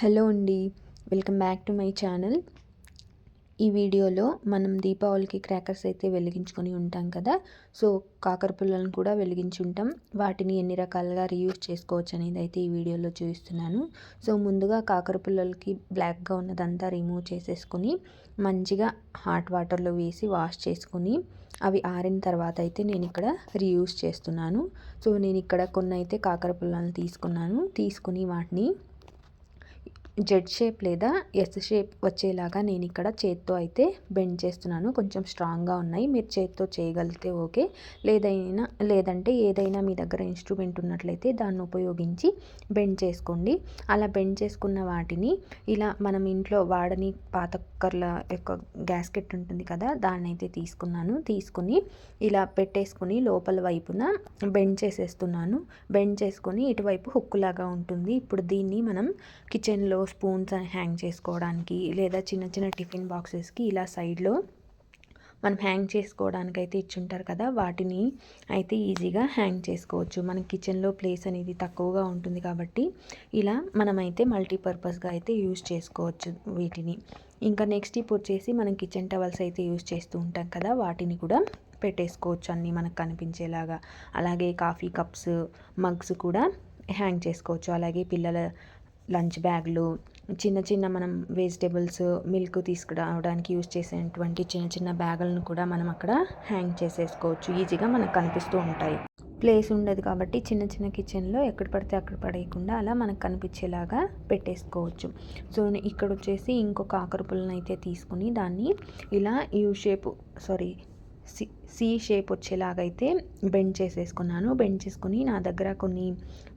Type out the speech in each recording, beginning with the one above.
Hello అండి welcome back to my channel. ఈ వీడియోలో మనం దీపావళికి క్రాకర్స్ అయితే వెలిగించుకొని ఉంటాం కదా సో కాకర పుల్లలను కూడా వెలిగించి ఉంటాం. వాటిని ఎన్ని రకాలుగా రీయూజ్ చేసుకోవచ్చు అనేది అయితే ఈ వీడియోలో చూపిస్తున్నాను. సో ముందుగా కాకర పుల్లలకి బ్లాక్గా ఉన్నదంతా రిమూవ్ చేసేసుకొని మంచిగా హాట్ వాటర్లో వేసి వాష్ చేసుకొని అవి ఆరిన తర్వాత అయితే నేను ఇక్కడ రీయూజ్ చేస్తున్నాను. సో నేను ఇక్కడ కొన్ని అయితే కాకర పుల్లలను తీసుకున్నాను. తీసుకుని వాటిని జెడ్ షేప్ లేదా ఎస్ షేప్ వచ్చేలాగా నేను ఇక్కడ చేత్తో అయితే బెండ్ చేస్తున్నాను. కొంచెం స్ట్రాంగ్గా ఉన్నాయి. మీరు చేత్తో చేయగలిగితే ఓకే. లేదైనా లేదంటే ఏదైనా మీ దగ్గర ఇన్స్ట్రుమెంట్ ఉన్నట్లయితే దాన్ని ఉపయోగించి బెండ్ చేసుకోండి. అలా బెండ్ చేసుకున్న వాటిని ఇలా మనం ఇంట్లో వాడని పాత కుక్కర్ల యొక్క గ్యాస్కెట్ ఉంటుంది కదా దాన్ని అయితే తీసుకున్నాను. తీసుకుని ఇలా పెట్టేసుకుని లోపల వైపున బెండ్ చేసేస్తున్నాను. బెండ్ చేసుకొని ఇటువైపు హుక్కులాగా ఉంటుంది. ఇప్పుడు దీన్ని మనం కిచెన్లో స్పూన్స్ హ్యాంగ్ చేసుకోవడానికి లేదా చిన్న చిన్న టిఫిన్ బాక్సెస్కి ఇలా సైడ్లో మనం హ్యాంగ్ చేసుకోవడానికి అయితే ఇచ్చుంటారు కదా వాటిని అయితే ఈజీగా హ్యాంగ్ చేసుకోవచ్చు. మన కిచెన్లో ప్లేస్ అనేది తక్కువగా ఉంటుంది కాబట్టి ఇలా మనమైతే మల్టీపర్పస్గా అయితే యూజ్ చేసుకోవచ్చు వీటిని. ఇంకా నెక్స్ట్ ఇప్పుడు వచ్చేసి మనం కిచెన్ టవల్స్ అయితే యూజ్ చేస్తూ ఉంటాం కదా వాటిని కూడా పెట్టేసుకోవచ్చు అన్నీ మనకు కనిపించేలాగా. అలాగే కాఫీ కప్స్ మగ్స్ కూడా హ్యాంగ్ చేసుకోవచ్చు. అలాగే పిల్లల లంచ్ బ్యాగ్లు చిన్న చిన్న మనం వెజిటేబుల్స్ మిల్క్ తీసుకురావడానికి యూజ్ చేసేటువంటి చిన్న చిన్న బ్యాగులను కూడా మనం అక్కడ హ్యాంగ్ చేసేసుకోవచ్చు. ఈజీగా మనకు కనిపిస్తూ ఉంటాయి. ప్లేస్ ఉండదు కాబట్టి చిన్న చిన్న కిచెన్లో ఎక్కడ పడితే అక్కడ పడేయకుండా అలా మనకు కనిపించేలాగా పెట్టేసుకోవచ్చు. సో ఇక్కడ వచ్చేసి ఇంకొక ఆకర అయితే తీసుకుని దాన్ని ఇలా U shape sorry C C shape వచ్చేలాగైతే bend చేసేసుకున్నాను. బెండ్ చేసుకుని నా దగ్గర కొన్ని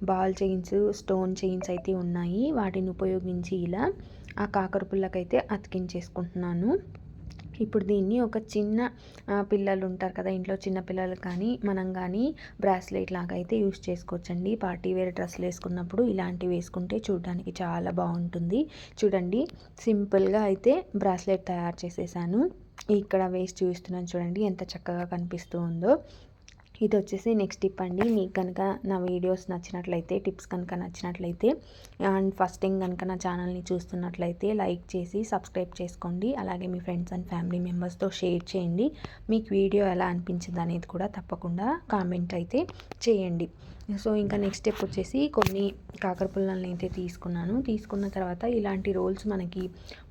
బాల్ చైన్స్ స్టోన్ చైన్స్ అయితే ఉన్నాయి. వాటిని ఉపయోగించి ఇలా ఆ కాకర పుల్లకైతే అతికించేసుకుంటున్నాను. ఇప్పుడు దీన్ని ఒక చిన్న పిల్లలు ఉంటారు కదా ఇంట్లో చిన్న పిల్లలు కానీ మనం కానీ బ్రాస్లెట్ లాగా అయితే యూస్ చేసుకోవచ్చండి. పార్టీ వేర్ డ్రెస్సులు వేసుకున్నప్పుడు ఇలాంటివి వేసుకుంటే చూడడానికి చాలా బాగుంటుంది. చూడండి సింపుల్గా అయితే బ్రాస్లెట్ తయారు చేసేసాను. ఇక్కడ వేసి చూపిస్తున్నాను చూడండి ఎంత చక్కగా కనిపిస్తూ ఉందో. ఇది వచ్చేసి నెక్స్ట్ టిప్ అండి. మీకు కనుక నా వీడియోస్ నచ్చినట్లయితే టిప్స్ కనుక నచ్చినట్లయితే అండ్ ఫస్ట్ థింగ్ కనుక నా ఛానల్ని చూస్తున్నట్లయితే లైక్ చేసి సబ్స్క్రైబ్ చేసుకోండి. అలాగే మీ ఫ్రెండ్స్ అండ్ ఫ్యామిలీ మెంబర్స్తో షేర్ చేయండి. మీకు వీడియో ఎలా అనిపించింది అనేది కూడా తప్పకుండా కామెంట్ అయితే చేయండి. సో ఇంకా నెక్స్ట్ స్టెప్ వచ్చేసి కొన్ని కాకర పుల్లల్ని అయితే తీసుకున్నాను. తీసుకున్న తర్వాత ఇలాంటి రోల్స్ మనకి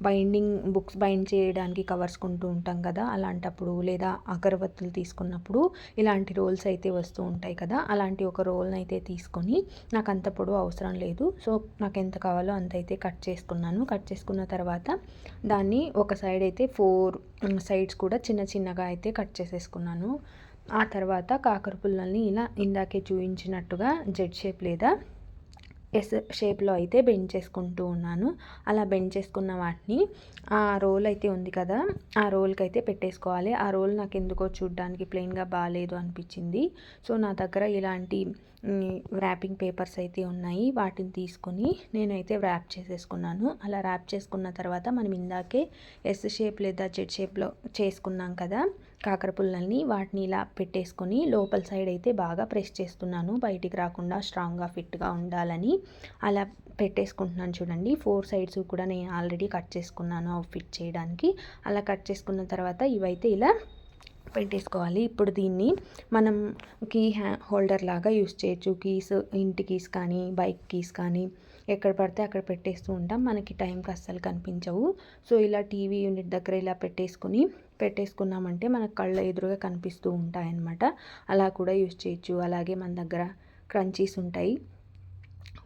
బైండింగ్ బుక్స్ బైండ్ చేయడానికి కవర్స్ కొంటూ ఉంటాం కదా అలాంటప్పుడు లేదా అగరబత్తులు తీసుకున్నప్పుడు ఇలాంటి రోల్స్ అయితే వస్తూ ఉంటాయి కదా అలాంటి ఒక రోల్ని అయితే తీసుకొని నాకు అంత పొడవు అవసరం లేదు. సో నాకు ఎంత కావాలో అంత అయితే కట్ చేసుకున్నాను. కట్ చేసుకున్న తర్వాత దాన్ని ఒక సైడ్ అయితే ఫోర్ సైడ్స్ um, కూడా చిన్న చిన్నగా అయితే కట్ చేసేసుకున్నాను. ఆ తర్వాత కాకర పుల్లల్ని ఇలా ఇందాకే చూపించినట్టుగా జెడ్ షేప్ లేదా ఎస్ షేప్లో అయితే బెండ్ చేసుకుంటూ ఉన్నాను. అలా బెండ్ చేసుకున్న వాటిని ఆ రోల్ అయితే ఉంది కదా ఆ రోల్కి అయితే పెట్టేసుకోవాలి. ఆ రోల్ నాకు ఎందుకో చూడడానికి ప్లెయిన్గా బాగాలేదు అనిపించింది. సో నా దగ్గర ఇలాంటి ర్యాపింగ్ పేపర్స్ అయితే ఉన్నాయి. వాటిని తీసుకొని నేనైతే ర్యాప్ చేసేసుకున్నాను. అలా ర్యాప్ చేసుకున్న తర్వాత మనం ఇందాకే ఎస్ షేప్ లేదా జెడ్ షేప్లో చేసుకున్నాం కదా కాకర పుల్లల్ని వాటిని ఇలా పెట్టేసుకొని లోపల సైడ్ అయితే బాగా ప్రెస్ చేస్తున్నాను. బయటికి రాకుండా స్ట్రాంగ్గా ఫిట్గా ఉండాలని అలా పెట్టేసుకుంటున్నాను చూడండి. ఫోర్ సైడ్స్ కూడా నేను ఆల్రెడీ కట్ చేసుకున్నాను ఫిట్ చేయడానికి. అలా కట్ చేసుకున్న తర్వాత ఇవైతే ఇలా పెట్టేసుకోవాలి. ఇప్పుడు దీన్ని మనం కీ హ్యా హోల్డర్ లాగా యూస్ చేయొచ్చు. కీస్ ఇంటి కీస్ కానీ బైక్ కీస్ కానీ ఎక్కడ పడితే అక్కడ పెట్టేస్తూ ఉంటాం. మనకి టైంకి అస్సలు కనిపించవు. సో ఇలా టీవీ యూనిట్ దగ్గర ఇలా పెట్టేసుకుని పెట్టేసుకున్నామంటే మన కళ్ళ ఎదురుగా కనిపిస్తూ ఉంటాయన్నమాట. అలా కూడా యూజ్ చేయొచ్చు. అలాగే మన దగ్గర క్రంచీస్ ఉంటాయి.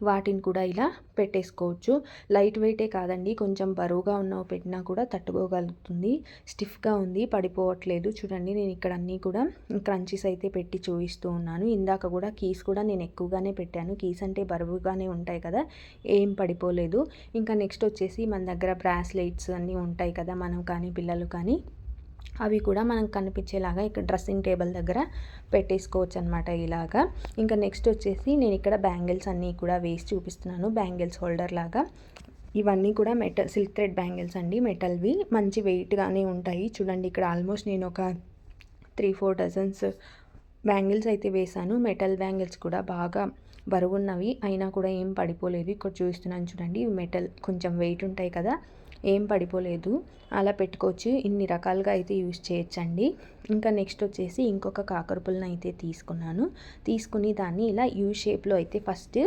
వాటిని కూడా ఇలా పెట్టేసుకోవచ్చు. లైట్ వెయిటే కాదండి. కొంచెం బరువుగా ఉన్నవి పెట్టినా కూడా తట్టుకోగలుగుతుంది. స్టిఫ్గా ఉంది పడిపోవట్లేదు. చూడండి నేను ఇక్కడ అన్నీ కూడా క్రంచీస్ అయితే పెట్టి చూపిస్తూ ఉన్నాను. ఇందాక కూడా కీస్ కూడా నేను ఎక్కువగానే పెట్టాను. కీస్ అంటే బరువుగానే ఉంటాయి కదా ఏం పడిపోలేదు. ఇంకా నెక్స్ట్ వచ్చేసి మన దగ్గర బ్రాస్లెట్స్ అన్నీ ఉంటాయి కదా మనం కానీ పిల్లలు కానీ. అవి కూడా మనకు కనిపించేలాగా ఇక్కడ డ్రెస్సింగ్ టేబుల్ దగ్గర పెట్టేసుకోవచ్చు అనమాట ఇలాగా. ఇంకా నెక్స్ట్ వచ్చేసి నేను ఇక్కడ బ్యాంగిల్స్ అన్నీ కూడా వేసి చూపిస్తున్నాను. బ్యాంగిల్స్ హోల్డర్ లాగా. ఇవన్నీ కూడా మెటల్ సిల్క్ థ్రెడ్ బ్యాంగిల్స్ అండి. మెటల్వి మంచి వెయిట్గానే ఉంటాయి. చూడండి ఇక్కడ ఆల్మోస్ట్ నేను ఒక త్రీ ఫోర్ డజన్స్ బ్యాంగిల్స్ అయితే వేశాను. మెటల్ బ్యాంగిల్స్ కూడా బాగా బరువున్నవి. అయినా కూడా ఏం పడిపోలేదు. ఇక్కడ చూస్తున్నాను చూడండి. మెటల్ కొంచెం వెయిట్ ఉంటాయి కదా. ఏం పడిపోలేదు. అలా పెట్టుకోవచ్చు. ఇన్ని రకాలుగా అయితే యూస్ చేయొచ్చండి. ఇంకా నెక్స్ట్ వచ్చేసి ఇంకొక కాకర పుల్లని అయితే తీసుకున్నాను. తీసుకుని దాన్ని ఇలా యూ షేప్లో అయితే ఫస్ట్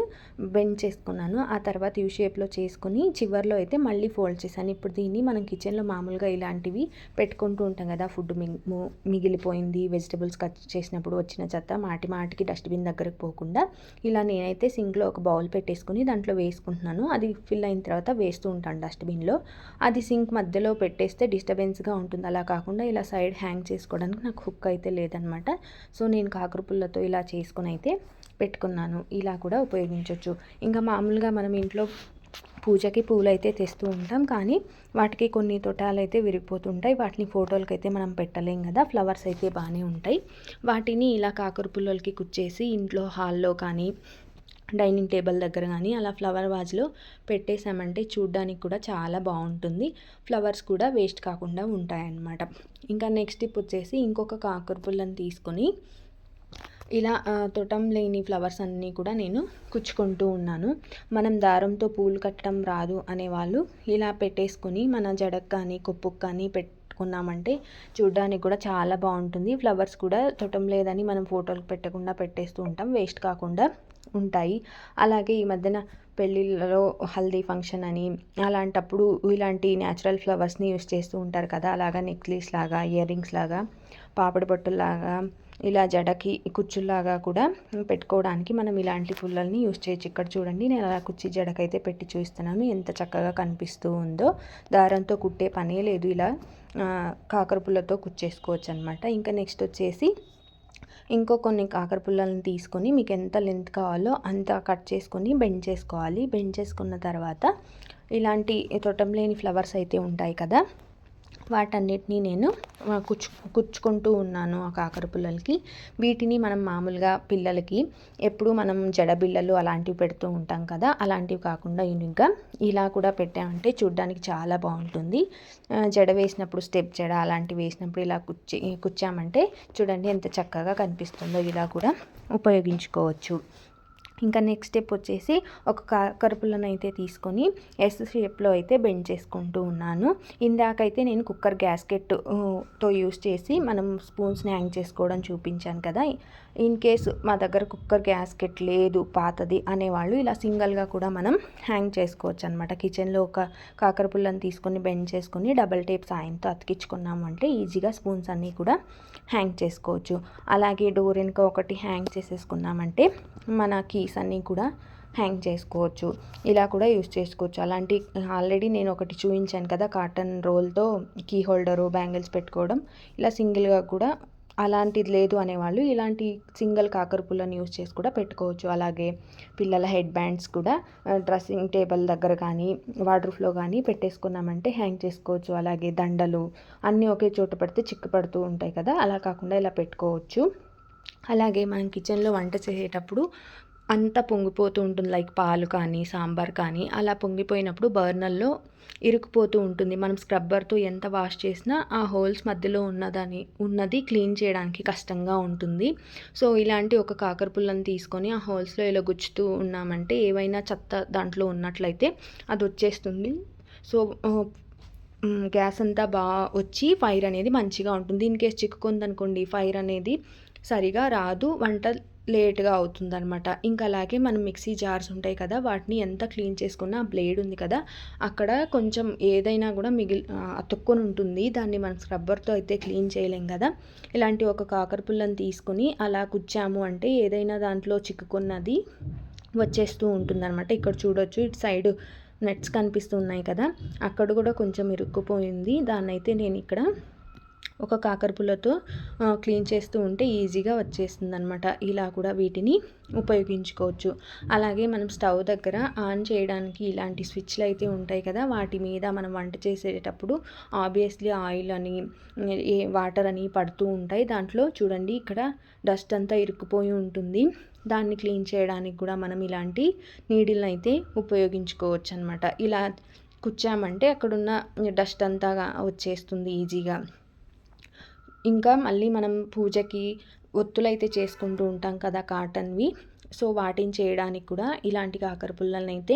బెండ్ చేసుకున్నాను. ఆ తర్వాత యూ షేప్లో చేసుకుని చివరిలో అయితే మళ్ళీ ఫోల్డ్ చేశాను. ఇప్పుడు దీన్ని మనం కిచెన్లో మామూలుగా ఇలాంటివి పెట్టుకుంటూ ఉంటాం కదా ఫుడ్ మిగిలిపోయింది వెజిటబుల్స్ కట్ చేసినప్పుడు వచ్చిన చెత్త మాటి మాటికి డస్ట్బిన్ దగ్గరకు పోకుండా ఇలా నేనైతే సింక్లో ఒక బౌల్ పెట్టేసుకుని దాంట్లో వేసుకుంటున్నాను. అది ఫిల్ అయిన తర్వాత వేస్తూ ఉంటాను డస్ట్బిన్లో. అది సింక్ మధ్యలో పెట్టేస్తే డిస్టర్బెన్స్గా ఉంటుంది. అలా కాకుండా ఇలా సైడ్ హ్యాంగ్ చేసుకోవడానికి నాకు హుక్ అయితే లేదనమాట సో నేను కాకరపుల్లతో ఇలా చేసుకుని అయితే పెట్టుకున్నాను. ఇలా కూడా ఉపయోగించవచ్చు ఇంకా మామూలుగా మనం ఇంట్లో పూజకి పూలు అయితే తెస్తూ ఉంటాం. కానీ వాటికి కొన్ని తొటాలు అయితే విరిగిపోతుంటాయి. వాటిని ఫోటోలకి అయితే మనం పెట్టలేం కదా. ఫ్లవర్స్ అయితే బాగానే ఉంటాయి. వాటిని ఇలా కాకర పుల్లలకి కుచ్చేసి ఇంట్లో హాల్లో కానీ డైనింగ్ టేబుల్ దగ్గర కానీ అలా ఫ్లవర్ వాజ్లో పెట్టేసామంటే చూడ్డానికి కూడా చాలా బాగుంటుంది. ఫ్లవర్స్ కూడా వేస్ట్ కాకుండా ఉంటాయన్నమాట. ఇంకా నెక్స్ట్ టిప్ వచ్చేసి ఇంకొక కాకర పుల్లని తీసుకొని ఇలా తొటం లేని ఫ్లవర్స్ అన్నీ కూడా నేను కుచ్చుకుంటూ ఉన్నాను. మనం దారంతో పూలు కట్టడం రాదు అనేవాళ్ళు ఇలా పెట్టేసుకొని మన జడకు కానీ కొప్పుకు కానీ పెట్ పెట్టుకున్నామంటే చూడ్డానికి కూడా చాలా బాగుంటుంది. ఫ్లవర్స్ కూడా తొటం లేదని మనం ఫోటోలు పెట్టకుండా పెట్టేస్తూ ఉంటాం. వేస్ట్ కాకుండా ఉంటాయి. అలాగే ఈ మధ్యన పెళ్ళిళ్ళలో హల్దీ ఫంక్షన్ అని అలాంటప్పుడు ఇలాంటి న్యాచురల్ ఫ్లవర్స్ని యూస్ చేస్తూ ఉంటారు కదా అలాగా నెక్లెస్ లాగా ఇయర్ రింగ్స్ లాగా పాపడి బొట్టులాగా ఇలా జడకి కుచ్చుల్లాగా కూడా పెట్టుకోవడానికి మనం ఇలాంటి పుల్లల్ని యూస్ చేయొచ్చు. ఇక్కడ చూడండి నేను అలా కుచ్చి జడకైతే పెట్టి చూస్తున్నాను ఎంత చక్కగా కనిపిస్తూ ఉందో దారంతో కుట్టే పనే లేదు. ఇలా కాకర పుల్లతో కుచ్చేసుకోవచ్చు అనమాట ఇంకా నెక్స్ట్ వచ్చేసి ఇంకో కొన్ని కాకర పుల్లలను తీసుకొని మీకు ఎంత లెంత్ కావాలో అంత కట్ చేసుకొని బెండ్ చేసుకోవాలి. బెండ్ చేసుకున్న తర్వాత ఇలాంటి తొట్టం లేని ఫ్లవర్స్ అయితే ఉంటాయి కదా వాటన్నిటిని నేను కుచ్చు కుచ్చుకుంటూ ఉన్నాను ఆ కాకర పుల్లలకి. వీటిని మనం మామూలుగా పిల్లలకి ఎప్పుడు మనం జడబిళ్ళలు అలాంటివి పెడుతూ ఉంటాం కదా అలాంటివి కాకుండా యూనిక్గా ఇలా కూడా పెట్టామంటే చూడ్డానికి చాలా బాగుంటుంది. జడ వేసినప్పుడు స్టెప్ జడ అలాంటివి వేసినప్పుడు ఇలా కుచ్చి కుచ్చామంటే చూడండి ఎంత చక్కగా కనిపిస్తుందో ఇలా కూడా ఉపయోగించుకోవచ్చు. ఇంకా నెక్స్ట్ స్టెప్ వచ్చేసి ఒక కరుపులను అయితే తీసుకొని ఎస్ షేప్లో అయితే బెండ్ చేసుకుంటూ ఉన్నాను. ఇందాకైతే నేను కుక్కర్ గ్యాస్కెట్తో యూస్ చేసి మనం స్పూన్స్ని హ్యాంగ్ చేసుకోవడం చూపించాను కదా. ఇన్ కేసు మా దగ్గర కుక్కర్ గ్యాస్కెట్ లేదు పాతది అనేవాళ్ళు ఇలా సింగిల్గా కూడా మనం హ్యాంగ్ చేసుకోవచ్చు అనమాట కిచెన్లో ఒక కాకర పుల్లని తీసుకొని బెండ్ చేసుకొని డబల్ టేప్ సాయంతో అతికించుకున్నాము అంటే ఈజీగా స్పూన్స్ అన్నీ కూడా హ్యాంగ్ చేసుకోవచ్చు. అలాగే డోర్ వెనుక ఒకటి హ్యాంగ్ చేసేసుకున్నామంటే మన కీస్ అన్నీ కూడా హ్యాంగ్ చేసుకోవచ్చు. ఇలా కూడా యూస్ చేసుకోవచ్చు. అలాంటి ఆల్రెడీ నేను ఒకటి చూపించాను కదా కాటన్ రోల్తో కీ హోల్డరు బ్యాంగిల్స్ పెట్టుకోవడం. ఇలా సింగిల్గా కూడా అలాంటిది లేదు అనేవాళ్ళు. ఇలాంటి సింగిల్ కాకరపుల్లని యూస్ చేసి కూడా పెట్టుకోవచ్చు. అలాగే పిల్లల హెడ్ బ్యాండ్స్ కూడా డ్రెస్సింగ్ టేబుల్ దగ్గర కానీ వాటర్ఫ్లో కానీ పెట్టేసుకున్నామంటే హ్యాంగ్ చేసుకోవచ్చు. అలాగే దండలు అన్నీ ఒకే చోట పెడితే చిక్కు పడుతూ ఉంటాయి కదా అలా కాకుండా ఇలా పెట్టుకోవచ్చు. అలాగే మనం కిచెన్లో వంట చేసేటప్పుడు అంతా పొంగిపోతూ ఉంటుంది. లైక్ పాలు కానీ సాంబార్ కానీ అలా పొంగిపోయినప్పుడు బర్నర్లో ఇరుక్కుపోతూ ఉంటుంది. మనం స్క్రబ్బర్తో ఎంత వాష్ చేసినా ఆ హోల్స్ మధ్యలో ఉన్నదని ఉన్నది క్లీన్ చేయడానికి కష్టంగా ఉంటుంది. సో ఇలాంటి ఒక కాకరపుల్లని తీసుకొని ఆ హోల్స్లో ఇలా గుచ్చుతూ ఉన్నామంటే ఏవైనా చెత్త దాంట్లో ఉన్నట్లయితే అది వచ్చేస్తుంది. సో గ్యాస్ అంతా బాగా వచ్చి ఫైర్ అనేది మంచిగా ఉంటుంది. ఇన్ కేస్ చిక్కుకుంది అనుకోండి ఫైర్ అనేది సరిగా రాదు వంట లేట్గా అవుతుందనమాట ఇంకా అలాగే మనం మిక్సీ జార్స్ ఉంటాయి కదా వాటిని ఎంత క్లీన్ చేసుకున్నా బ్లేడ్ ఉంది కదా అక్కడ కొంచెం ఏదైనా కూడా మిగిలి అతుక్కొని ఉంటుంది. దాన్ని మనం స్క్రబ్బర్తో అయితే క్లీన్ చేయలేం కదా. ఇలాంటి ఒక కాకర పుల్లని తీసుకొని అలా కుచ్చాము అంటే ఏదైనా దాంట్లో చిక్కుకున్నది వచ్చేస్తూ ఉంటుందన్నమాట. ఇక్కడ చూడొచ్చు ఇటు సైడ్ నెట్స్ కనిపిస్తున్నాయి కదా. అక్కడ కూడా కొంచెం ఇరుక్కుపోయింది. దాన్ని అయితే నేను ఇక్కడ ఒక కాకరపుల్లతో క్లీన్ చేస్తూ ఉంటే ఈజీగా వచ్చేస్తుంది అనమాట ఇలా కూడా వీటిని ఉపయోగించుకోవచ్చు. అలాగే మనం స్టవ్ దగ్గర ఆన్ చేయడానికి ఇలాంటి స్విచ్లు అయితే ఉంటాయి కదా వాటి మీద మనం వంట చేసేటప్పుడు ఆబ్వియస్లీ ఆయిల్ అని ఏ వాటర్ అని పడుతూ ఉంటాయి. దాంట్లో చూడండి ఇక్కడ డస్ట్ అంతా ఇరుక్కుపోయి ఉంటుంది. దాన్ని క్లీన్ చేయడానికి కూడా మనం ఇలాంటి నీడిల్ని అయితే ఉపయోగించుకోవచ్చు అనమాట ఇలా కుచ్చామంటే అక్కడున్న డస్ట్ అంతా వచ్చేస్తుంది ఈజీగా. ఇంకా మళ్ళీ మనం పూజకి ఒత్తులైతే చేసుకుంటూ ఉంటాం కదా కాటన్వి. సో వాటిని చేయడానికి కూడా ఇలాంటి కాకర పుల్లలను అయితే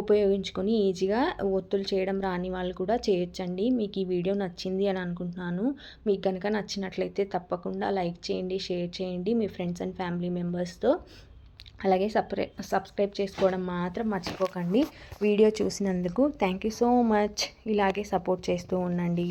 ఉపయోగించుకొని ఈజీగా ఒత్తులు చేయడం రాని వాళ్ళు కూడా చేయొచ్చండి. మీకు ఈ వీడియో నచ్చింది అని అనుకుంటున్నాను. మీకు కనుక నచ్చినట్లయితే తప్పకుండా లైక్ చేయండి షేర్ చేయండి మీ ఫ్రెండ్స్ అండ్ ఫ్యామిలీ మెంబర్స్తో. అలాగే సప్రే సబ్స్క్రైబ్ చేసుకోవడం మాత్రం మర్చిపోకండి. వీడియో చూసినందుకు థ్యాంక్ యూ సో మచ్. ఇలాగే సపోర్ట్ చేస్తూ ఉండండి.